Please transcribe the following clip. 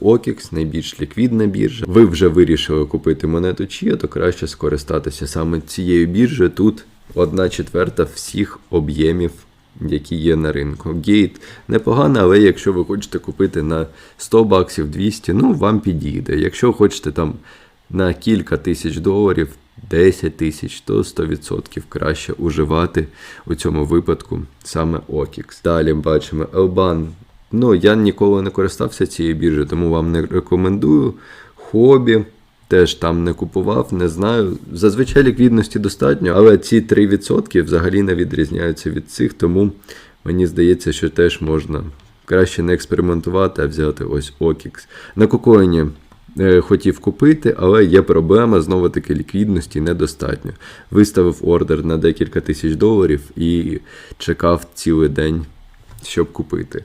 OKX найбільш ліквідна біржа. Ви вже вирішили купити монету Chia, то краще скористатися саме цією біржею. Тут одна четверта всіх об'ємів, які є на ринку. Гейт непогано, але якщо ви хочете купити на 100 баксів 200, ну вам підійде. Якщо хочете там на кілька тисяч доларів, 10 тисяч, то 100% краще уживати у цьому випадку саме OKX. Далі бачимо Elban. Ну, я ніколи не користався цією біржею, тому вам не рекомендую. Хобі. Теж там не купував, не знаю. Зазвичай ліквідності достатньо, але ці 3% взагалі не відрізняються від цих, тому мені здається, що теж можна краще не експериментувати, а взяти ось OKX. На кокоїні е, хотів купити, але є проблема, знову таки ліквідності недостатньо. Виставив ордер на декілька тисяч доларів і чекав цілий день, щоб купити.